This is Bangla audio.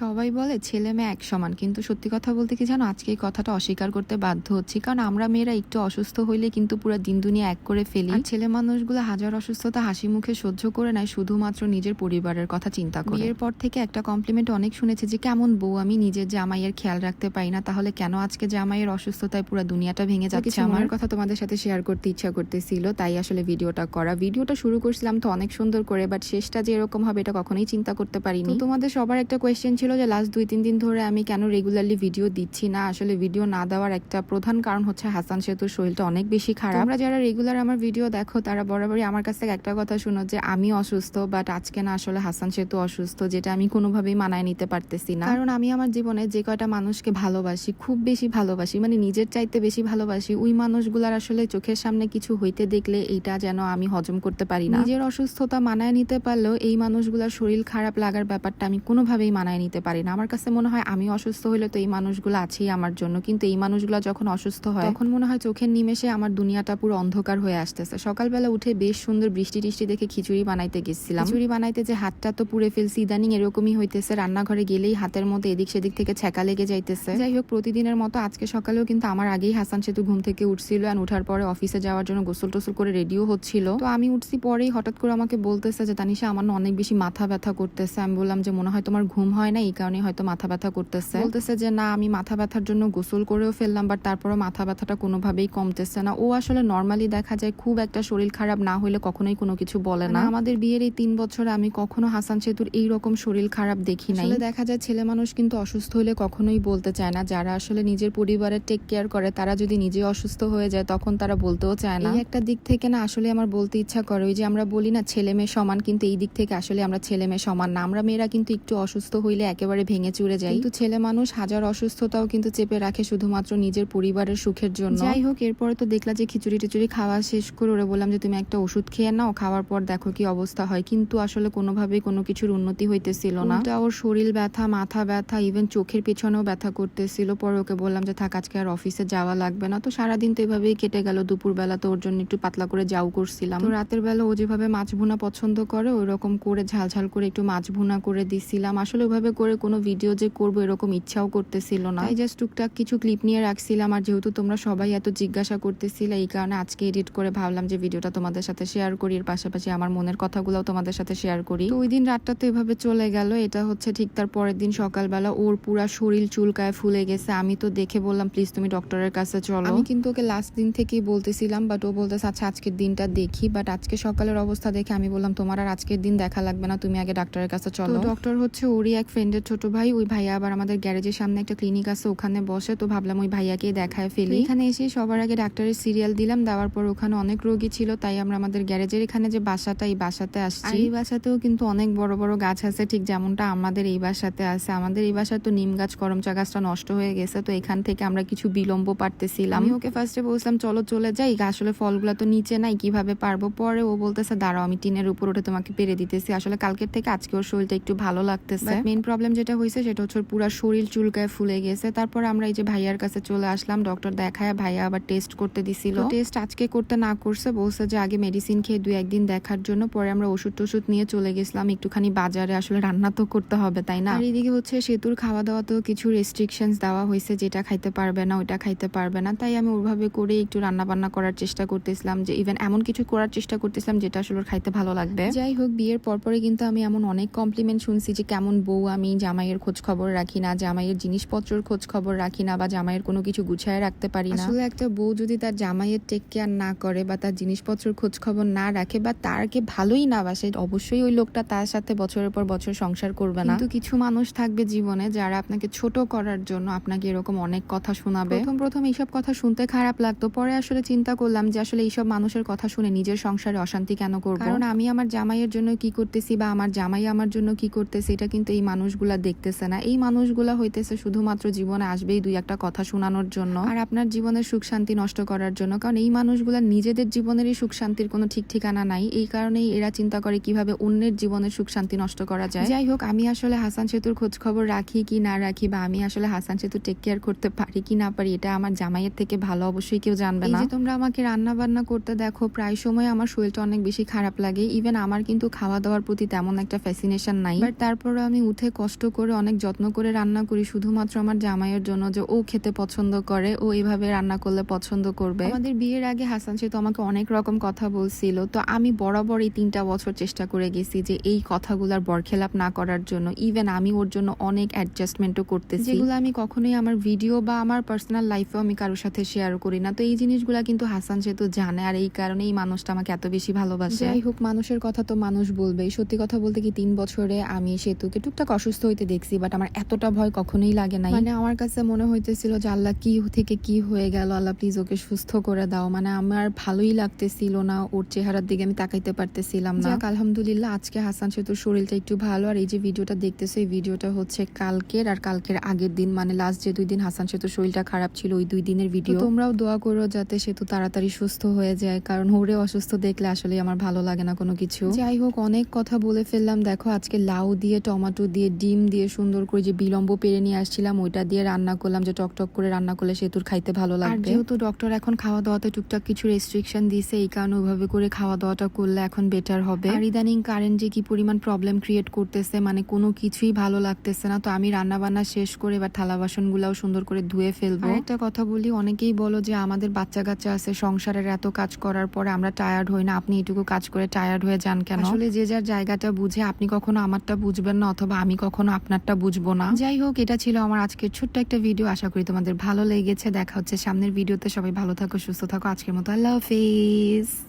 সবাই বলে ছেলে মেয়ে এক সমান। কিন্তু সত্যি কথা বলতে কি জানো আজকে এই কথাটা অস্বীকার করতে বাধ্য হচ্ছি। কারণ আমরা মেয়েরা একটু অসুস্থ হইলে কিন্তু পুরো দিন দুনিয়া এক করে ফেলি। ছেলে মানুষগুলো হাজার অসুস্থতা হাসি মুখে সহ্য করে নেয় শুধুমাত্র নিজের পরিবারের কথা চিন্তা করে। বিয়ের পর থেকে একটা কমপ্লিমেন্ট অনেক শুনেছি যে কেমন বউ আমি নিজের জামাইয়ের খেয়াল রাখতে পারি না। তাহলে কেন আজকে জামাইয়ের অসুস্থতায় পুরো দুনিয়াটা ভেঙে যাচ্ছে আমার? কথা তোমাদের সাথে শেয়ার করতে ইচ্ছা করতেছিল তাই আসলে ভিডিওটা করা। ভিডিওটা শুরু করছিলাম তো অনেক সুন্দর করে বাট শেষটা যে এরকম হবে এটা কখনোই চিন্তা করতে পারিনি। তোমাদের সবার একটা কোয়েশ্চেন ছিল যে লাস্ট দুই তিন দিন ধরে আমি কেন রেগুলারলি ভিডিও দিচ্ছি না? আসলে ভিডিও না দেওয়ার একটা প্রধান কারণ হচ্ছে হাসান সেতুর শরীরটা অনেক বেশি খারাপ। আমরা যারা রেগুলার আমার ভিডিও দেখো তারা বরাবরই আমার কাছ থেকে একটা কথা শুনো যে আমি অসুস্থ বাট আজকে না আসলে হাসান সেতু অসুস্থ যেটা আমি কোনোভাবেই মানায় নিতে পারতেছি না। কারণ আমি আমার জীবনে যে কয়টা মানুষকে ভালোবাসি খুব বেশি ভালোবাসি মানে নিজের চাইতে বেশি ভালোবাসি ওই মানুষগুলার আসলে চোখের সামনে কিছু হইতে দেখলে এইটা যেন আমি হজম করতে পারি না। নিজের অসুস্থতা মানায় নিতে পারলেও এই মানুষগুলোর শরীর খারাপ লাগার ব্যাপারটা আমি কোনোভাবেই মানায় নিতে পারি না। আমার কাছে মনে হয় আমি অসুস্থ হইলে তো এই মানুষগুলো আছেই আমার জন্য। কিন্তু এই মানুষগুলো যখন অসুস্থ হয়, তখন মনে হয় চোখের নিমেষে আমার দুনিয়াটা পুরো অন্ধকার হয়ে আসতেছে। সকালবেলা উঠে বেশ সুন্দর বৃষ্টি টিষ্টি দেখে খিচুড়ি বানাইতে গেছিলাম। খিচুড়ি বানাইতে যে হাতটা তো পুড়ে ফেলছি, ইদানিং এরকমই হইতেছে। রান্নাঘরে গেলেই হাতের মধ্যে এদিক সেদিক থেকে ছ্যাঁকা লেগে যাইতেছে। যাই হোক, প্রতিদিনের মতো আজকে সকালেও কিন্তু আমার আগেই হাসান সেতু ঘুম থেকে উঠছিল আর উঠার পরে অফিসে যাওয়ার জন্য গোসল টোসল করে রেডিও হচ্ছিল। তো আমি উঠছি পরেই হঠাৎ করে আমাকে বলতেছে যে, তানিশা, আমার অনেক বেশি মাথা ব্যথা করতেছে। আমি বললাম যে, মনে হয় তোমার ঘুম হয় না এই কারণে হয়তো মাথা ব্যথা করতেছে। বলতেছে যে না আমি মাথা ব্যথার জন্য গোসল করেও ফেললাম বাট তারপরে মাথা ব্যথাটা কোনোভাবেই কমতেছে না। ও আসলে নর্মালি দেখা যায় খুব একটা শরীর খারাপ না হলে কখনোই কোনো কিছু বলে না। আমাদের বিয়ের এই তিন বছরে আমি কখনো হাসান সেতুর এই রকম শরীর খারাপ দেখি নাই। দেখা যায় ছেলে মানুষ কিন্তু অসুস্থ হলে কখনোই বলতে চায় না। যারা আসলে নিজের পরিবারের টেক কেয়ার করে তারা যদি নিজে অসুস্থ হয়ে যায় তখন তারা বলতেও চায় না। একটা দিক থেকে না আসলে আমার বলতে ইচ্ছা করে ওই যে আমরা বলি না ছেলে মেয়ে সমান কিন্তু এই দিক থেকে আসলে আমরা ছেলে মেয়ে সমান না। আমরা মেয়েরা কিন্তু একটু অসুস্থ হইলে একেবারে ভেঙে চুরে যাই কিন্তু ছেলে মানুষ হাজার অসুস্থতাও কিন্তু চেপে রাখে শুধুমাত্র নিজের পরিবারের সুখের জন্য। যাই হোক এরপরে তো দেখলা যে খিচুড়ি টিচুড়ি খাওয়া শেষ করে ওরে বললাম যে তুমি একটা ওষুধ খেয়ে নাও খাওয়ার পর দেখো কি অবস্থা হয়। কিন্তু আসলে কোনোভাবেই কোনো কিছুর উন্নতি হইতেছিল না। ওর শরীর ব্যথা মাথা ব্যথা ইভেন চোখের পেছনেও ব্যথা করতেছিল। পরে ওকে বললাম যে থাক আজকে আর অফিসে যাওয়া লাগবে না। তো সারাদিন তো এভাবেই কেটে গেল। দুপুর বেলা তো ওর জন্য একটু পাতলা করে যাও করছিলাম। তো রাতের বেলা ও যেভাবে মাছ ভুনা পছন্দ করে ওই রকম করে ঝাল ঝাল করে একটু মাছ ভুনা করে দিছিলাম। আসলে ওইভাবে করে কোনো ভিডিও যে করব এরকম ইচ্ছাও করতেছিল না। এই জাস্ট টুকটাক কিছু ক্লিপ নিয়ে রাখছিলাম আর যেহেতু তোমরা সবাই এত জিজ্ঞাসা করতেছিলে এই কারণে আজকে এডিট করে ভাবলাম যে ভিডিওটা তোমাদের সাথে শেয়ার করি। এর পাশাপাশি আমার মনের কথাগুলোও তোমাদের সাথে শেয়ার করি। তো ওই দিন রাতটা তো এভাবে চলে গেল এটা হচ্ছে ঠিক তার পরের দিন সকালবেলা ওর পুরা শরীর চুলকায় ফুলে গেছে। আমি তো দেখে বললাম প্লিজ তুমি ডক্টরের কাছে চলো। আমি কিন্তু ওকে লাস্ট দিন থেকেই বলতেছিলাম বাট ও বলতেছে আচ্ছা আজকের দিনটা দেখি। বাট আজকে সকালের অবস্থা দেখে আমি বললাম তোমার আর আজকের দিন দেখা লাগবে না তুমি আগে ডাক্তারের কাছে চলো। ডক্টর হচ্ছে ওরই এক ফ্রেন্ডের ছোট ভাই ওই ভাইয়া আবার আমাদের গ্যারেজের সামনে একটা ক্লিনিক আছে ওখানে বসে। তো ভাবলাম ওই ভাইয়াকে দেখায় ফেলি। এখানে এসে সবার আগে ডাক্তারের সিরিয়াল দিলাম দেওয়ার পর ওখানে অনেক রোগী ছিল তাই আমরা আমাদের গ্যারেজের এখানে যে বাসাটা এই বাসাতে আসছি। এই বাসাতেও কিন্তু অনেক বড় বড় গাছ আছে ঠিক যেমনটা আমাদের এই বাসাতে আছে। আমাদের এই বাসায় তো নিম গাছ করমচা গাছটা নষ্ট হয়ে গেছে তো এখান থেকে আমরা কিছু বিলম্ব পারতেছিলাম। আমি ওকে ফার্স্টে বলছিলাম চলো চলে যাই আসলে ফলগুলো তো নিচে নাই কীভাবে পারব? পরে ও বলতেছে দাঁড়াও আমি টিনের উপর উঠে তোমাকে পেরে দিতেছি। আসলে কালকের থেকে আজকে ওর শরীরটা একটু ভালো লাগতেছে। মেইন প্রবলেম যেটা হয়েছে সেটা হচ্ছে পুরো শরীর চুলকায় ফুলে গেছে। তারপর আমরা এই যে ভাইয়ার কাছে চলে আসলাম ডক্টর দেখায় ভাইয়া আবার টেস্ট করতে দিছিল। টেস্ট আজকে করতে না করছে বলছে যে আগে মেডিসিন খেয়ে দুই একদিন দেখার জন্য পরে আমরা ওষুধ টষুধ নিয়ে চলে গেছিলাম। একটুখানি বাজারে আসলে রান্না তো করতে হবে তাই না? আর এদিকে হচ্ছে সেতুর খাওয়া দাওয়া তো কিছু রেস্ট্রিকশনস দেওয়া হয়েছে যেটা খাইতে পারবে না ওইটা খাইতে পারবে না। তাই আমি ওইভাবে করে একটু রান্না বান্না করার চেষ্টা করতেছিলাম যে ইভেন এমন কিছু করার চেষ্টা করতেছিলাম যেটা আসলে খাইতে ভালো লাগবে। যাই হোক বিয়ের পরপরে কিন্তু আমি এমন অনেক কমপ্লিমেন্ট শুনছি যে কেমন বউ আমি জামাইয়ের খোঁজ খবর রাখি না জামাইয়ের জিনিসপত্রের খোঁজ খবর রাখি না বা জামাইয়ের কোনো কিছু গুছায় রাখতে পারি না। আসলে একটা বউ যদি তার জামাইয়ের টেক কেয়ার না করে বা তার জিনিসপত্রের খোঁজ খবর না রাখে বা তারকে ভালোই না বাসে অবশ্যই ওই লোকটা তার সাথে বছরের পর বছর সংসার করবে না। কিন্তু কিছু মানুষ থাকবে জীবনে যারা আপনাকে ছোট করার জন্য আপনাকে এরকম অনেক কথা শোনাবে। প্রথম প্রথম এইসব কথা শুনতে খারাপ লাগতো পরে আসলে চিন্তা করলাম যে আসলে এইসব মানুষের কথা শুনে নিজের সংসারে অশান্তি কেন করব? কারণ আমি আমার জামাইয়ের জন্য কি করতেছি বা আমার জামাই আমার জন্য কি করতেছে এটা কিন্তু এই মানুষগুলা দেখতেছে না। এই মানুষগুলা হইতেছে শুধুমাত্র জীবনে আসবেই দুই একটা কথা শোনানোর জন্য আর আপনার জীবনের সুখ শান্তি নষ্ট করার জন্য। কারণ এই মানুষগুলা নিজেদের জীবনেরই সুখ শান্তির কোনো ঠিক ঠিকানা নাই। এই কারণেই এরা চিন্তা করে কীভাবে অন্যের জীবনের সুখ শান্তি নষ্ট করা যায়। যাই হোক আমি আসলে হাসান সেতুর খোঁজ খবর রাখি কি না রাখি বা আমি আসলে হাসান সেতু টেক কেয়ার করতে পারি কি না পারি এটা আমার জামাইয়ের থেকে ভালো অবশ্যই কেউ জানবে না। যে তোমরা আমাকে রান্না বান্না করতে দেখো প্রায় সময় আমার শরীরটা অনেক বেশি খারাপ লাগে। ইভেন আমার কিন্তু খাওয়া দাওয়ার প্রতি তেমন একটা ফ্যাসিনেশন নাই। বাট তারপরে আমি উঠে কষ্ট কষ্ট করে, অনেক যত্ন করে রান্না করি। শুধুমাত্র আমার জামাইয়ের জন্য যে ও খেতে পছন্দ করে, ও এভাবে রান্না করলে পছন্দ করবে। আমাদের বিয়ের আগে হাসান সে তো আমাকে অনেক রকম কথা বলছিল। তো আমি বরাবর এই তিনটা বছর চেষ্টা করে গেছি যে এই কথাগুলার বরখেলাপ না করার জন্য। ইভেন আমি ওর জন্য অনেক অ্যাডজাস্টমেন্টও করতেছি। যেগুলো আমি কখনোই আমার ভিডিও বা আমার পার্সোনাল লাইফেও আমি কারোর সাথে শেয়ার করি না। তো এই জিনিসগুলা কিন্তু হাসান সেতু জানে আর এই কারণে এই মানুষটা আমাকে এত বেশি ভালোবাসে। যাই হোক, মানুষের কথা তো মানুষ বলবেই। সত্যি কথা বলতে কি তিন বছরে আমি সেতুকে টুকটাক অসুস্থ হইতে দেখছি বাট আমার এতটা ভয় কখনোই লাগে না মানে আমার কাছে মনে হইতেছিল যে আল্লাহ কি থেকে কি হয়ে গেল আল্লাহ প্লিজ ওকে সুস্থ করে দাও। মানে আমার ভালোই লাগতেছিল না ওর চেহারার দিকে আমি তাকাইতে পারতেছিলাম না। আলহামদুলিল্লাহ আজকে হাসান সেতুর শরীরটা একটু ভালো আর এই যে ভিডিওটা দেখতেছো এই ভিডিওটা হচ্ছে কালকের আর কালকের আগের দিন মানে লাস্ট যে দুই দিন হাসান সেতুর শরীরটা খারাপ ছিল ওই দুই দিনের ভিডিও তোমরাও দোয়া করো যাতে সেতু তাড়াতাড়ি সুস্থ হয়ে যায় কারণ ওরে অসুস্থ দেখলে আসলে আমার ভালো লাগে না কোনো কিছু। যাই হোক অনেক কথা বলে ফেললাম। দেখো আজকে লাউ দিয়ে টমেটো দিয়ে ডিম দিয়ে সুন্দর করে যে বিলম্ব পেরে নিয়ে আসছিলাম ওইটা দিয়ে রান্না করলাম যে টক টক করে রান্না করলে সেতুর খাইতে ভালো লাগবে। যেহেতু ডক্টর এখন খাওয়া দাওয়াতে টুকটাক কিছু রেস্ট্রিকশন দিছে এই কারণে ওইভাবে করে খাওয়া দাওয়াটা করলে এখন বেটার হবে। আর ইদানিং কারেন্ট যে কি পরিমাণ প্রবলেম ক্রিয়েট করতেছে মানে কোনো কিছুই ভালো লাগতেছে না তো আমি রান্না বান্না শেষ করে এবার থালা বাসন গুলাও সুন্দর করে ধুয়ে ফেলব। একটা কথা বলি অনেকেই বলো যে আমাদের বাচ্চা কাচ্চা আছে সংসারের এত কাজ করার পরে আমরা টায়ার্ড হই না আপনি এটুকু কাজ করে টায়ার্ড হয়ে যান কেন? আসলে যে যার জায়গাটা বুঝে আপনি কখনো আমারটা বুঝবেন না অথবা আমি কখনো আপনারটা বুঝব না। যাই হোক, এটা ছিল আমার আজকের ছোট্ট একটা ভিডিও আশা করি তোমাদের ভালো লেগেছে। দেখা হচ্ছে সামনের ভিডিওতে সবাই ভালো থাকো, সুস্থ থাকো। আজকের মতো আল্লাহ হাফিজ।